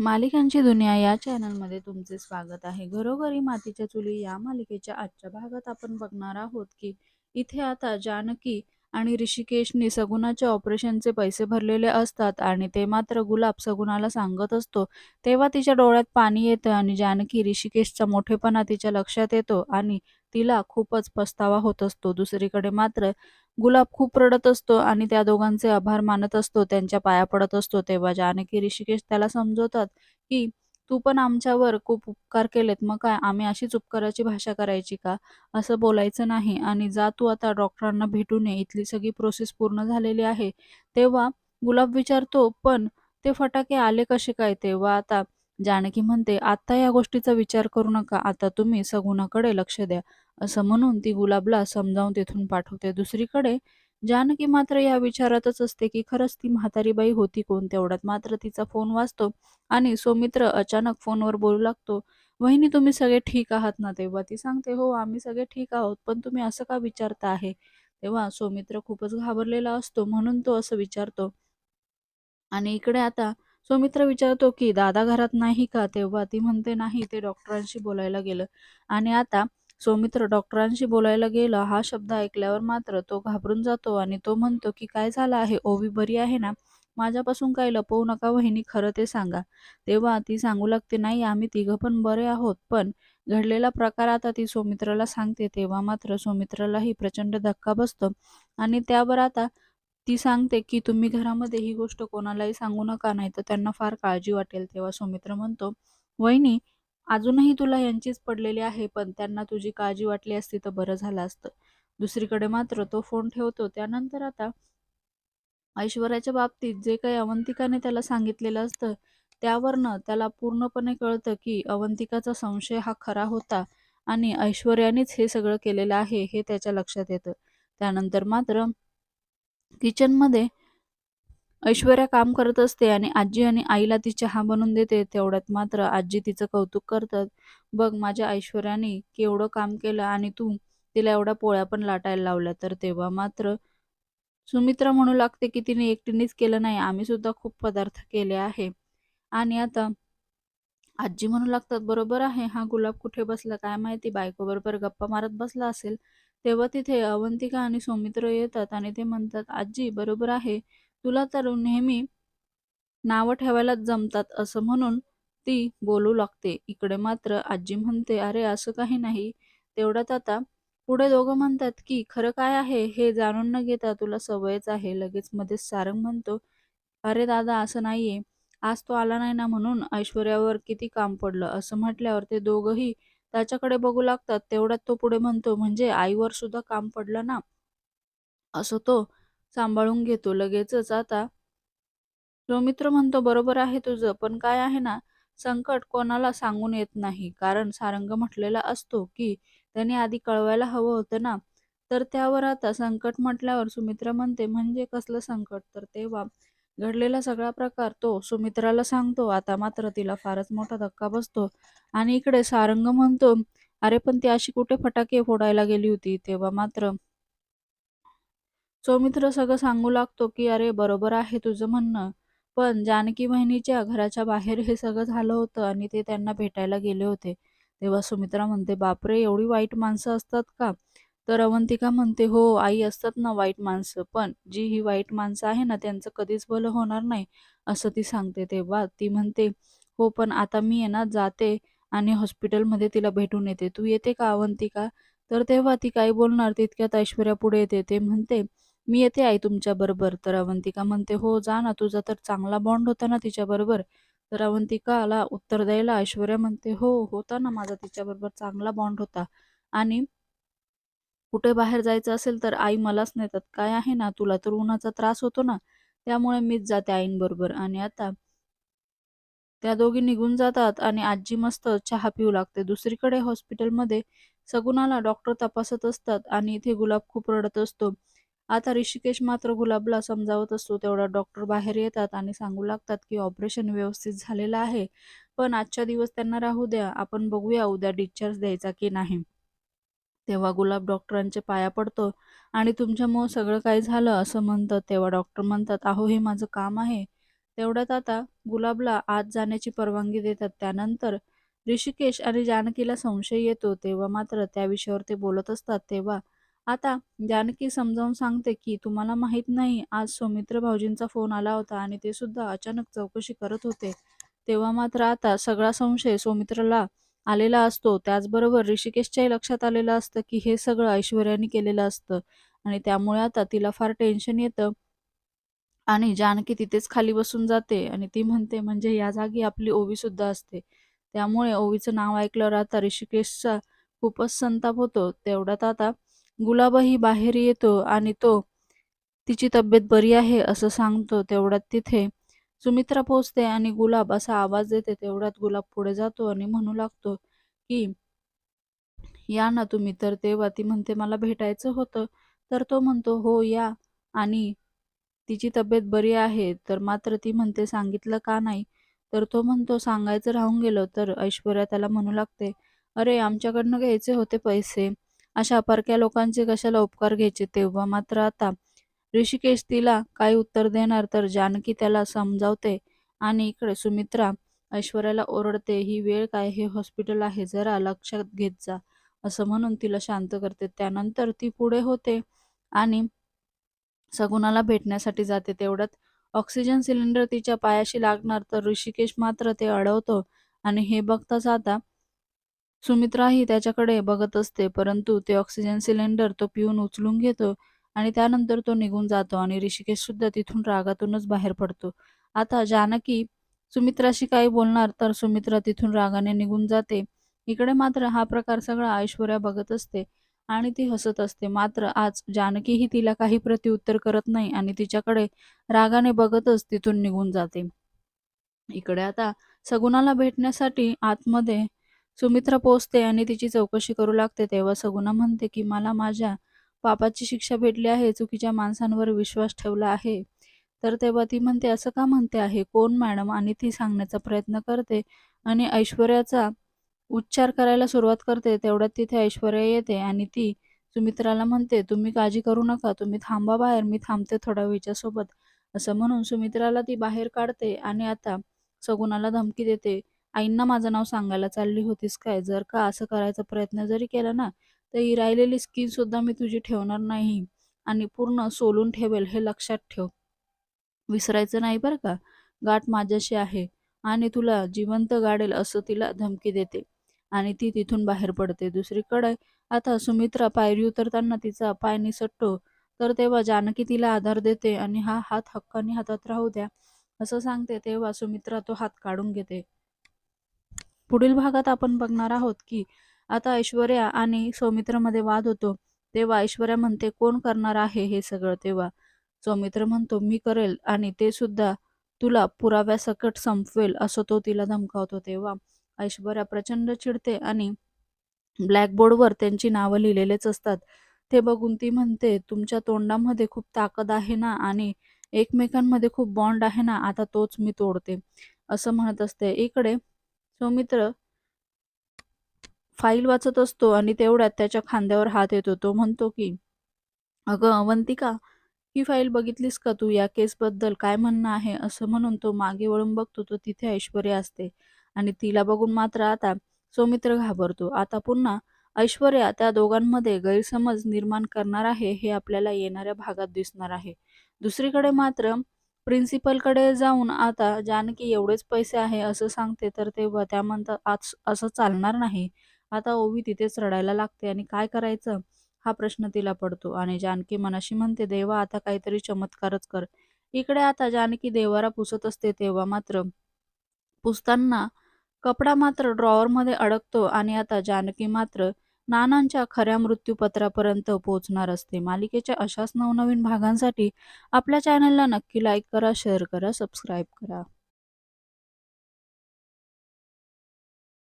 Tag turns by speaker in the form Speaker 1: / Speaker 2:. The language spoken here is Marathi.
Speaker 1: मालिकांची दुनिया या चॅनलमध्ये तुमचे स्वागत आहे. घरोघरी मातीच्या चुली या मालिकेच्या आजच्या भागात आपण बघणार आहोत की इथे आता जानकी आणि ऋषिकेशने सगुणाच्या ऑपरेशनचे पैसे भरलेले असतात आणि ते मात्र गुलाब सगुणाला सांगत असतो. तेव्हा तिच्या डोळ्यात पाणी येतं आणि जानकी ऋषिकेशचा मोठेपणा तिच्या लक्षात येतो आणि तिला खूपच पस्तावा होत असतो. दुसरीकडे मात्र गुलाब खूप रडत असतो आणि त्या दोघांचे आभार मानत असतो, त्यांच्या पाया पडत असतो. तेव्हा जानकी ऋषिकेश त्याला समजवतात की तू पण आमच्यावर खूप उपकार केलेत, मग काय आम्ही अशीच उपकाराची भाषा करायची का? असं बोलायचं नाही आणि जा तू आता डॉक्टरांना भेटून ये, इथली सगळी प्रोसेस पूर्ण झालेली आहे. तेव्हा गुलाब विचारतो, पण ते फटाके आले कसे काय? तेव्हा आता जानकी म्हणते, आता या गोष्टीचा विचार करू नका, आता तुम्ही सगुणाकडे लक्ष द्या. असं म्हणून ती गुलाबला समजावून तिथून पाठवते. दुसरीकडे जानकी मात्र या विचारातच असते की खरंच ती म्हातारी बाई होती कोण? तेवढ्यात मात्र तिचा फोन वाजतो आणि सौमित्र अचानक फोनवर बोलू लागतो, "वहिनी तुम्ही सगळे ठीक आहात ना?" तेव्हा ती सांगते, "हो, आम्ही सगळे ठीक आहोत, पण तुम्ही असं का विचारता आहे?" तेव्हा सौमित्र खूपच घाबरलेला असतो म्हणून तो असं विचारतो. आणि इकडे आता सौमित्र विचारतो की दादा घरात नाही का? तेव्हा ती म्हणते नाही ते डॉक्टरांशी बोलायला गेलं. आणि आता सौमित्र डॉक्टरांशी बोलायला गेला हा शब्द ऐकल्यावर मात्र तो घाबरून जातो आणि तो म्हणतो की काय झालं आहे? ओवी बरी आहे ना? माझ्यापासून काही लपवू नका वहिनी, खरं ते सांगा. तेव्हा ती सांगू लागते नाही आम्ही तिघं पण बरे आहोत, पण घडलेला प्रकार आता ती सौमित्राला सांगते. तेव्हा मात्र सौमित्रालाही प्रचंड धक्का बसतो आणि त्यावर आता ती सांगते की तुम्ही घरामध्ये ही गोष्ट कोणालाही सांगू नका, नाही तर त्यांना फार काळजी वाटेल. तेव्हा सुमित्र म्हणतो, वहिनी अजूनही तुला यांचीच पडलेली आहे, पण त्यांना तुझी काळजी वाटली असती तर बरं झालं असतं. दुसरीकडे मात्र तो फोन ठेवतो. त्यानंतर आता ऐश्वर्याच्या बाबतीत जे काही अवंतिकाने त्याला सांगितलेलं असतं, त्यावरनं त्याला पूर्णपणे कळतं की अवंतिकाचा संशय हा खरा होता आणि ऐश्वर्यानेच हे सगळं केलेलं आहे, हे त्याच्या लक्षात येतं. त्यानंतर मात्र किचनमध्ये ऐश्वर्या काम करत असते आणि आजी आणि आईला ती चहा बनवून देते. तेवढ्यात मात्र आजी तिचं कौतुक करतात. "बघ माझ्या ऐश्वर्याने केवढं काम केलं आणि तू तिला एवढ्या पोळ्या पण लाटायला लावल्या." तर तेव्हा मात्र सुमित्रा म्हणू लागते की तिने एकटीनेच केलं नाही, आम्ही सुद्धा खूप पदार्थ केले आहे. आणि आता आजी म्हणू लागतात, "बरोबर आहे, हा गुलाब कुठे बसला काय माहिती, बायकोबरोबर गप्पा मारत बसला असेल." तेव्हा तिथे अवंतिका आणि सौमित्र येतात आणि ते म्हणतात, "आजी बरोबर आहे, तुला तर नेहमी नावं ठेवायला जमतात." असं म्हणून ती बोलू लागते. इकडे मात्र आजी म्हणते, "अरे असं काही नाही." तेवढ्यात आता पुढे दोघं म्हणतात की खरं काय आहे हे जाणून न घेता तुला सवयच आहे. लगेच मध्येच सारंग म्हणतो, "अरे दादा असं नाहीये. आज तो आला नाही ना म्हणून ऐश्वर्यावर किती काम पडलं." असं म्हटल्यावर ते दोघंही त्याच्याकडे बघू लागतात. तेवढ्यात तो पुढे म्हणतो, "म्हणजे आईवर सुद्धा काम पडलं ना?" असं तो सांभाळून घेतो. लगेचच आता मित्र म्हणतो, "बरोबर आहे तुझं, पण काय आहे ना, संकट कोणाला सांगून येत नाही." कारण सारंग म्हटलेला असतो की त्याने आधी कळवायला हवं होतं ना. तर त्यावर आता संकट म्हटल्यावर सुमित्रा म्हणते, "म्हणजे कसलं संकट?" तर तेव्हा घडलेला सगळा प्रकार तो सुमित्राला सांगतो. आता मात्र तिला फारच मोठा धक्का बसतो आणि इकडे सारंग म्हणतो, "अरे पण ती अशी कुठे फटाके फोडायला गेली होती?" तेव्हा मात्र सौमित्र सगळं सांगू लागतो की "अरे बरोबर आहे तुझं म्हणणं, पण जानकी बहिणीच्या घराच्या बाहेर हे सगळं झालं होतं आणि ते त्यांना भेटायला गेले होते." तेव्हा सुमित्रा म्हणते, "बापरे! एवढी वाईट माणसं असतात का?" तर अवंतिका म्हणते, "हो आई असतात ना वाईट माणसं, पण जी ही वाईट माणसं आहे ना त्यांचं कधीच भलं होणार नाही." असं ती सांगते. तेव्हा ती म्हणते, "हो पण आता मी आहे ना जाते आणि हॉस्पिटलमध्ये तिला भेटून येते. तू येते का अवंतिका?" तर तेव्हा ती काय बोलणार तितक्यात ऐश्वर्या पुढे येते. ते म्हणते, "मी येते आई तुमच्याबरोबर." तर अवंतिका म्हणते, "हो जा ना, तुझा तर चांगला बॉन्ड होता ना तिच्याबरोबर." तर अवंतिकाला उत्तर द्यायला ऐश्वर्या म्हणते, "हो, होता ना माझा तिच्याबरोबर चांगला बॉन्ड होता आणि कुठे बाहेर जायचं असेल तर आई मलाच नेतात. काय आहे ना, तुला तर उन्हाचा त्रास होतो ना, त्यामुळे मीच जाते आईंबरोबर." आणि आता त्या दोघी निघून जातात आणि आजी मस्त चहा पिऊ लागते. दुसरीकडे हॉस्पिटलमध्ये सगुणाला डॉक्टर तपासत असतात आणि इथे गुलाब खूप रडत असतो. आता ऋषिकेश मात्र गुलाबला समजावत असतो. तेवढा डॉक्टर बाहेर येतात आणि सांगू लागतात की ऑपरेशन व्यवस्थित झालेलं आहे, पण आजच्या दिवस त्यांना राहू द्या. आपण बघूया उद्या डिस्चार्ज द्यायचा की नाही. तेव्हा गुलाब डॉक्टरांच्या पाया पडतो आणि तुमच्यामुळं सगळं काही झालं असं म्हणतं. तेव्हा डॉक्टर म्हणतात, "अहो हे माझं काम आहे." तेवढ्यात आता गुलाबला आत जाण्याची परवानगी देतात त्यानंतर ऋषिकेश आणि जानकीला संशय येतो तेव्हा मात्र त्या विषयावर ते बोलत असतात तेव्हा आता जानकी समजावून सांगते की तुम्हाला माहीत नाही आज सौमित्र भाऊजींचा फोन आला होता आणि ते सुद्धा अचानक चौकशी करत होते तेव्हा मात्र आता सगळा संशय सौमित्रला आलेला असतो. त्याचबरोबर ऋषिकेशच्याही लक्षात आलेलं असतं की हे सगळं ऐश्वर्याने केलेलं असतं आणि त्यामुळे आता तिला फार टेन्शन येतं आणि जानकी तिथेच खाली बसून जाते आणि ती म्हणते म्हणजे या जागी आपली ओवी सुद्धा असते. त्यामुळे ओवीचं नाव ऐकल्यावर आता ऋषिकेशचा खूपच संताप होतो. तेवढ्यात आता गुलाबही बाहेर येतो आणि तो तिची तब्येत बरी आहे? असं सांगतो तेवढ्यात तिथे. सुमित्रा पोचते आणि गुलाब असा आवाज देते तेवढ्यात गुलाब पुढे जातो आणि म्हणू लागतो की या ना तुम्ही. तर तेव्हा ती म्हणते मला भेटायचं होतं. तर तो म्हणतो हो या. आणि तिची तब्येत बरी आहे तर मात्र ती म्हणते सांगितलं का नाही? तर तो म्हणतो सांगायचं राहून गेलं. तर ऐश्वर्या त्याला म्हणू लागते अरे आमच्याकडनं घ्यायचे होते पैसे. अशा परक्या लोकांचे कशाला उपकार घ्यायचे? तेव्हा मात्र आता ऋषिकेश तिला काय उत्तर देणार तर जानकी त्याला समजावते. आणि इकडे सुमित्रा ऐश्वर्याला ओरडते ही वेळ काय? हे हॉस्पिटल आहे जरा लक्षात घेत जा. असं म्हणून तिला शांत करते. त्यानंतर ती पुढे होते आणि सगुणाला भेटण्यासाठी जाते. तेवढ्यात ऑक्सिजन सिलेंडर तिच्या पायाशी लागणार तर ऋषिकेश मात्र ते अडवतो. आणि हे बघताच आता सुमित्राही त्याच्याकडे बघत असते परंतु ते ऑक्सिजन सिलेंडर तो पिऊन उचलून घेतो. आणि त्यानंतर तो निघून जातो आणि ऋषिकेश सुद्धा तिथून रागातूनच बाहेर पडतो. आता जानकी सुमित्राशी काही बोलणार तर सुमित्रा तिथून रागाने निघून जाते. इकडे मात्र हा प्रकार सगळा ऐश्वर्या बघत असते आणि ती हसत असते. मात्र आज जानकीही तिला काही प्रत्युत्तर करत नाही आणि तिच्याकडे रागाने बघतच तिथून निघून जाते. इकडे आता सगुणाला भेटण्यासाठी आतमध्ये सुमित्रा पोचते आणि तिची चौकशी करू लागते. तेव्हा सगुणा म्हणते की मला माझ्या पापाची शिक्षा भेटली आहे चुकीच्या माणसांवर विश्वास ठेवला आहे. तर तेव्हा ती म्हणते असं का म्हणते आहे? कोण मॅडम? आणि ती सांगण्याचा प्रयत्न करते आणि ऐश्वर्याचा उच्चार करायला सुरुवात करते. तेवढ्यात तिथे ऐश्वर्या येते आणि ती सुमित्राला म्हणते तुम्ही काळजी करू नका. तुम्ही थांबा बाहेर. मी थांबते थोडा वेळच्या सोबत असं म्हणून सुमित्राला ती बाहेर काढते आणि आता सगुणाला धमकी देते आईंना माझं नाव सांगायला चालली होतीस काय? जर का असं करायचा प्रयत्न जरी केला ना तर ही राहिलेली स्किन सुद्धा मी तुझी ठेवणार नाही आणि पूर्ण सोलून ठेवेल हे लक्षात ठेव. विसरायचं नाही बरं का? गाठ माझ्याशी आहे आणि तुला जिवंत गाडेल असं तिला धमकी देते आणि ती तिथून बाहेर पडते. दुसरीकडे आता सुमित्रा पायरी उतरताना तिचा पाय निसटतो. तर तेव्हा जानकी तिला आधार देते आणि हा हात हक्काने हातात राहू द्या असं सांगते. तेव्हा सुमित्रा तो हात काढून घेते. पुढील भागात आपण बघणार आहोत की आता ऐश्वर्या आणि सौमित्रमध्ये वाद होतो. तेव्हा ऐश्वर्या म्हणते कोण करणार आहे हे सगळं? तेव्हा सौमित्र म्हणतो मी करेल आणि ते सुद्धा तुला पुराव्यासकट संपवेल असं तो तिला धमकावतो. तेव्हा ऐश्वर्या प्रचंड चिडते आणि ब्लॅकबोर्डवर त्यांची नावं लिहिलेलेच असतात. ते बघून ती म्हणते तुमच्या तोंडामध्ये खूप ताकद आहे ना आणि एकमेकांमध्ये खूप बॉन्ड आहे ना आता तोच मी तोडते असं म्हणत असते. इकडे सौमित्र फाईल वाचत असतो आणि तेवढ्यात त्याच्या खांद्यावर हात येतो. तो म्हणतो की अगं अवंतिका ही फाईल बघितलीस का तू? या केसबद्दल काय म्हणणं आहे? असं म्हणून तो मागे वळून बघतो. तो तिथे ऐश्वर्या असते आणि तिला बघून मात्र आता सौमित्र घाबरतो. आता पुन्हा ऐश्वर्या त्या दोघांमध्ये गैरसमज निर्माण करणार आहे हे आपल्याला येणाऱ्या भागात दिसणार आहे. दुसरीकडे मात्र प्रिन्सिपलकडे जाऊन आता जानकी एवढेच पैसे आहे असं सांगते तर तेव्हा त्या म्हणतात आज असं चालणार नाही. आता ओवी तिथेच रडायला लागते आणि काय करायचं? हा प्रश्न तिला पडतो आणि जानकी मनाशी म्हणते देवा आता काहीतरी चमत्कारच कर. इकडे आता जानकी देवारा पुसत असते तेव्हा मात्र पुसताना कपडा मात्र ड्रॉवरमध्ये अडकतो आणि आता जानकी मात्र नानांच्या खऱ्या मृत्यूपत्रापर्यंत पोहोचणार असते. मालिकेच्या अशाच नवनवीन भागांसाठी आपल्या चॅनलला नक्की लाईक करा शेअर करा सबस्क्राईब करा.